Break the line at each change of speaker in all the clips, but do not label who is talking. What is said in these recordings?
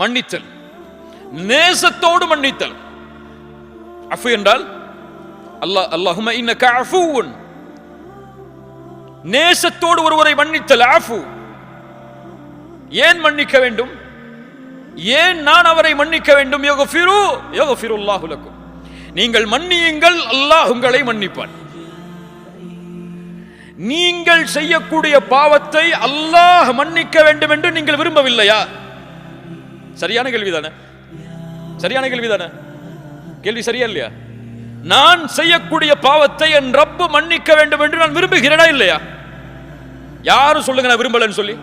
மன்னித்தல். நேசத்தோடு மன்னித்தல். அஃபு என்றால் அல்லாஹ் அல்லாஹும இன்னக அஃபூன். நேசத்தோடு ஒருவரை மன்னித்தல் அஃபு. ஏன் மன்னிக்க வேண்டும்? ஏன் நான் அவரை மன்னிக்க வேண்டும்? யோகஃபிரு யோகஃபிருல்லாஹு லக்கும். நீங்கள் மன்னியுங்கள் அல்லாஹ் உங்களை மன்னிப்பான். நீங்கள் செய்யக்கூடிய பாவத்தை அல்லாஹ் மன்னிக்க வேண்டும் என்று நீங்கள் விரும்பவில்லையா? சரியான கேள்வி தானே சரியான கேள்வி தானே கேள்வி சரியா இல்லையா? நான் செய்யக்கூடிய பாவத்தை என் ரப்பு மன்னிக்க வேண்டும் என்று நான் விரும்புகிறேனா இல்லையா? யாரும் சொல்லுங்க நான் விரும்பலன்னு சொல்லி.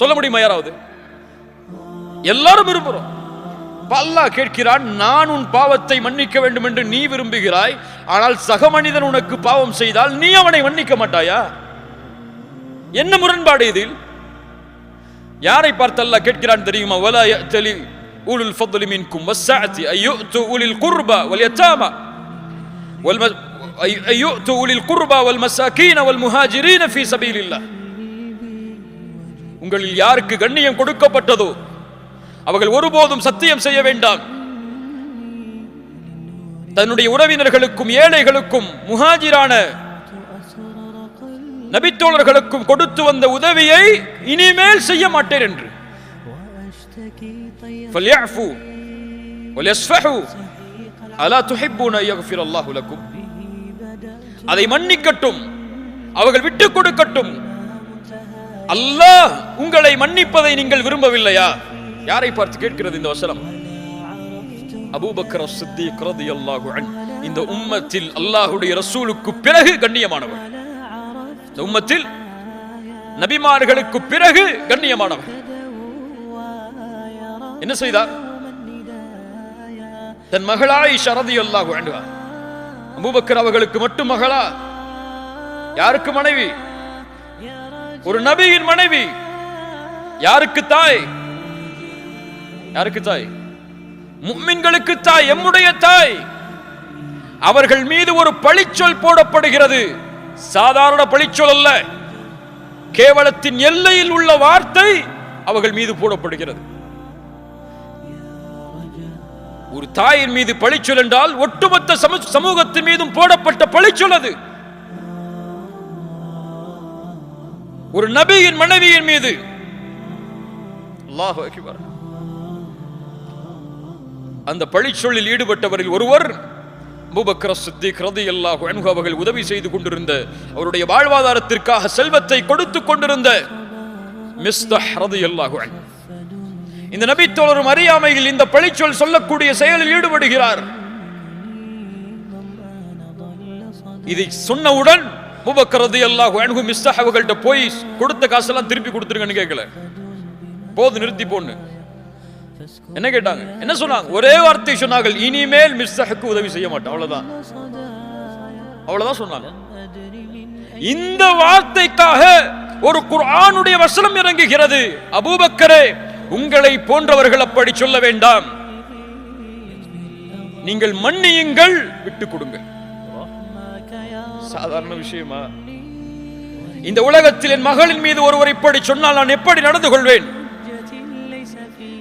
சொல்ல முடியுமா யாராவது? எல்லாரும் விரும்புகிறோம் பல்லா கேட்கிறான் நான் உன் பாவத்தை மன்னிக்க வேண்டும் என்று நீ விரும்புகிறாய் ஆனால் சக மனிதன் உனக்கு பாவம் செய்தால் நீ அவனை மன்னிக்க மாட்டாயா? என்ன முரண்பாடு இதில்? யாரை பார்த்தல்ல கேட்கிறான் தெரியுமா? வலா தெளி ஊலுல் ஃபதுலி மின்கும் வஸ்ஸாத்தி ஐயுத்து உலில் குர்பா வல் யத்தாமா வல் ஐயுத்து உலில் குர்பா வல் மசாகீன வல் முஹாஜிரீன ஃபீ சபீலில்லாஹ். உங்களில் யாருக்கு கண்ணியம் கொடுக்கப்பட்டதோ அவர்கள் ஒருபோதும் சத்தியம் செய்ய வேண்டாம். தன்னுடைய உறவினர்களுக்கும் ஏழைகளுக்கும் முஹாஜிரான நபித்தோழர்களுக்கும் கொடுத்து வந்த உதவியை இனிமேல் செய்ய மாட்டேன் என்று. அதை மன்னிக்கட்டும் அவர்கள் விட்டுக் கொடுக்கட்டும். அல்லாஹ் உங்களை மன்னிப்பதை நீங்கள் விரும்பவில்லையா? யாரை பார்த்து கேட்கிறது இந்த வசனம்? அபூபக்கர் சித்திக் குரதி அல்லாஹு இந்த உம்மத்தில் அல்லாஹுடைய ரசூலுக்கு பிறகு கண்ணியமானவர். இந்த உம்மத்தில் நபிமார்களுக்கு பிறகு கண்ணியமானவர். என்ன செய்தார்? தன் மகளாய் ஷரதி அல்லாஹ் வேண்டுவார் அபூபக்கர் அவர்களுக்கு மட்டும் மகளா யாருக்கு மனைவி? ஒரு நபியின் மனைவி. யாருக்கு தாய்? யாருக்கு தாய்? முக்மின்களுக்கு தாய் எம்முடைய தாய். அவர்கள் மீது ஒரு பழிச்சொல் போடப்படுகிறது. சாதாரண பழிச்சொல் அல்ல. கேவலத்தின் எல்லையில் உள்ள வார்த்தை அவர்கள் மீது போடப்படுகிறது. ஒரு தாயின் மீது பழிச்சொல் என்றால் ஒட்டுமொத்த சமூகத்தின் மீதும் போடப்பட்ட பழிச்சொல் அது. ஒரு நபியின் மனைவியின் மீது. அந்த பழிச்சொல்லில் ஈடுபட்டவரில் ஒருவர் அபூபக்கர் சித்திக் ரலியல்லாஹு அன்ஹு அவர்கள் உதவி செய்து கொண்டிருந்த அவருடைய வாழ்வாதாரத்திற்காக செல்வத்தை கொடுத்து கொண்டிருந்த மிஸ்தஹ் ரதி அல்லாஹு இந்த நபித்தோழரும் அறியாமையில் இந்த பழிச்சொல் சொல்லக்கூடிய செயலில் ஈடுபடுகிறார். இதை சொன்னவுடன் முபக்கர் ரலியல்லாஹு அன்ஹு மிஸ்தஹ் அவர்கள்ட்ட போய் கொடுத்த காசெல்லாம் திருப்பி கொடுத்துருங்கன்னு கேட்கல. போது நிறுத்தி போன்னு. என்ன கேட்டாங்க? என்ன சொன்னாங்க? ஒரே வார்த்தை சொன்னார்கள். இனிமேல் மிஸ்ஸஹுக்கு உதவி செய்ய மாட்டோம் அவ்வளவுதான். அவ்வளவுதான் சொன்னாங்க. இந்த வார்த்தைக்காக ஒரு குர்ஆனுடைய வசனம் இறங்குகிறது. அபூபக்கரே உங்களை போன்றவர்கள் அப்படி சொல்ல வேண்டாம். நீங்கள் மன்னியுங்கள் விட்டுக் கொடுங்க சாதாரண விஷயமா? இந்த உலகத்தில் என் மகளின் மீது ஒருவர் இப்படி சொன்னால் நான் எப்படி நடந்து கொள்வேன்?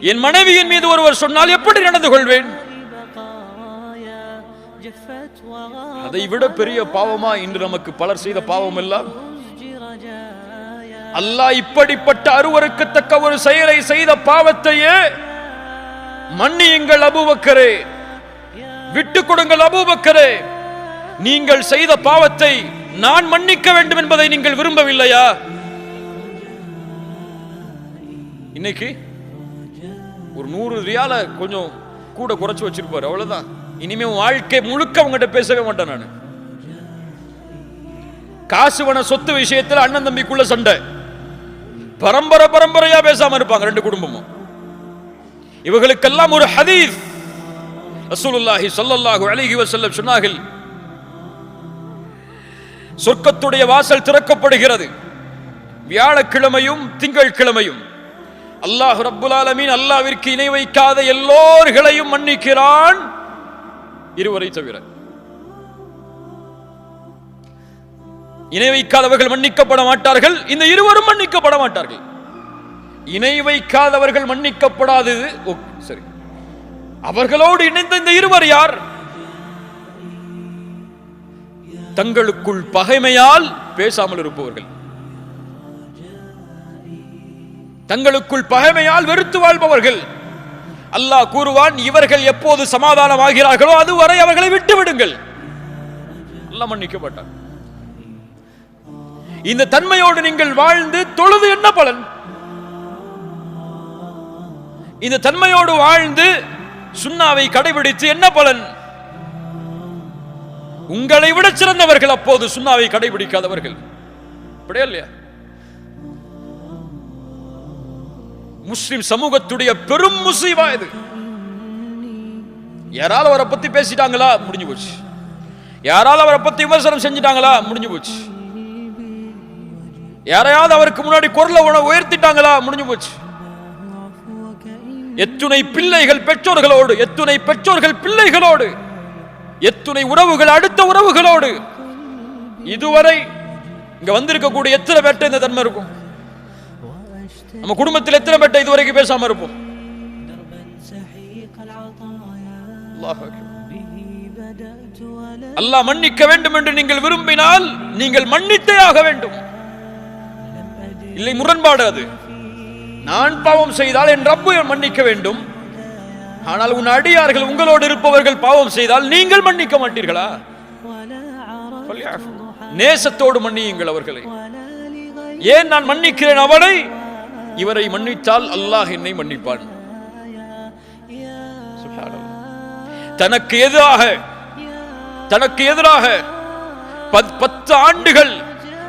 என் மனைவியின் மீது ஒருவர் சொன்னால் எப்படி நடந்து கொள்வேன்? அதை விட பெரிய பாவமா இன்று நமக்கு பலர் செய்த பாவம் எல்லாம்? அல்லாஹ் இப்படிப்பட்ட அருவருக்கத்தக்க ஒரு செயலை செய்த பாவத்தையே மன்னியுங்கள் அபூபக்கரே. விட்டுக் கொடுங்கள் அபூபக்கரே. நீங்கள் செய்த பாவத்தை நான் மன்னிக்க வேண்டும் என்பதை நீங்கள் விரும்பவில்லையா? இன்னைக்கு ஒரு நூறு ரியால கொஞ்சம் கூட குறைச்சு வச்சிருப்பாரு. அவ்வளவுதான். இனிமே உன் வாழ்க்கை முழுக்க அவங்ககிட்ட பேசவே மாட்டேன் நான். காசுவன சொத்து விஷயத்துல அண்ணன் தம்பிக்குள்ள சண்டை. பரம்பரை பரம்பரையா பேசாம இருப்பாங்க ரெண்டு குடும்பமும். இவர்களுக்கெல்லாம் ஒரு ஹதீஸ். ரசூலுல்லாஹி ஸல்லல்லாஹு அலைஹி வஸல்லம் சொன்னார்கள் சொர்க்கத்துடைய வாசல் திறக்கப்படுகிறது. வியாழக்கிழமையும் திங்கட்கிழமையும் அல்லாஹ் ரப்புல் அல்லாவிற்கு இணை வைக்காத எல்லோர்களையும் மன்னிக்கிறான் இருவரை தவிர. இணை வைக்காதவர்கள் மன்னிக்கப்பட மாட்டார்கள் இந்த இருவரும் மன்னிக்கப்பட மாட்டார்கள். இணை வைக்காதவர்கள் மன்னிக்கப்படாதது சரி. அவர்களோடு இணைந்த இந்த இருவர் யார்? தங்களுக்குள் பகைமையால் பேசாமல் இருப்பவர்கள். தங்களுக்குள் பகைமையால் வெறுத்து வாழ்பவர்கள். அல்லாஹ் கூறுவான் இவர்கள் எப்போது சமாதானம் ஆகிறார்களோ அதுவரை அவர்களை விட்டு விடுங்கள் அல்லாஹ் இந்த தன்மையோடு நீங்கள் வாழ்ந்து தொழுது என்ன பலன்? இந்த தன்மையோடு வாழ்ந்து சுண்ணாவை கடைபிடித்து என்ன பலன்? உங்களை விட சிறந்தவர்கள் அப்போது சுண்ணாவை கடைபிடிக்காதவர்கள். அப்படியா இல்லையா? முஸ்லிம் சமூகத்துடைய பெரும் முசீபா இது. யாரால அவரை பத்தி பேசிட்டாங்களா? முடிஞ்சு போச்சு. யாரால அவரை பத்தி விமர்சனம் செஞ்சிட்டாங்களா? முடிஞ்சு போச்சு. யாரையாவது அவருக்கு முன்னாடி குரலை உயர்த்திட்டாங்களா? முடிஞ்சு போச்சு. எத்துணை பிள்ளைகள் பெற்றோர்களோடு எத்துணை பெற்றோர்கள் பிள்ளைகளோடு எத்துணை உறவுகள் அடுத்த உறவுகளோடு. இதுவரை இங்க வந்திருக்கக்கூடிய எத்தனை பேர்ட்ட இந்த தன்மை இருக்கும்? நம்ம குடும்பத்தில் எத்தனை பேர்ட்ட இதுவரைக்கும் பேசாம இருப்போம்? அல்லாஹ் மன்னிக்க வேண்டும் என்று நீங்கள் விரும்பினால் நீங்கள் மன்னித்தே ஆக வேண்டும். இல்லை முரண்பாடு அது. நான் பாவம் செய்தால் என் ரப்பு மன்னிக்க வேண்டும். ஆனால் உன் அடியார்கள் உங்களோடு இருப்பவர்கள் பாவம் செய்தால் நீங்கள் மன்னிக்க மாட்டீர்களா? நேசத்தோடு மன்னியுங்கள் அவர்களை. ஏன் நான் மன்னிக்கிறேன் அவனை இவரை மன்னித்தால் அல்லாஹ் என்னை மன்னிப்பான். தனக்கு எதிராக தனக்கு எதிராக பத்- பத்து ஆண்டுகள்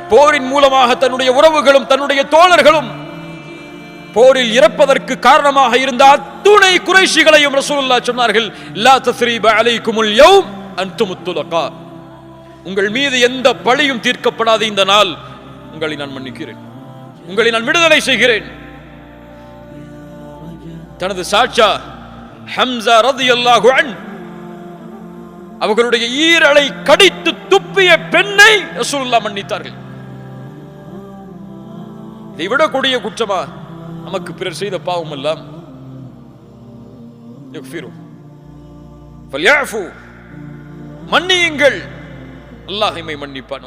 போரின் மூலமாக தன்னுடைய உறவுகளும் தன்னுடைய தோழர்களும் போரில் இறப்பதற்கு காரணமாக இருந்த அத்துணை குறைஷிகளையும் ரசூலுல்லாஹ் சொன்னார்கள் லா தஸ்ரீப அலைக்குமுல் யௌம் அன்துமுத் துலகா உங்கள் மீது எந்த பழியும் தீர்க்கப்படாத இந்த நாள் உங்களை நான் மன்னிக்கிறேன். உங்களை நான் விடுதலை செய்கிறேன். தனது சாட்சா ஹம்சா ரதியல்லாஹு அன் அவர்களுடைய ஈரலை கடித்து துப்பிய பெண்ணை ரசூல்லா மன்னித்தார்கள். இதை விடக்கூடிய குற்றமா நமக்கு பிறர் செய்த பாவம் எல்லாம்? மன்னியுங்கள். அல்லாஹ் மன்னிப்பான்.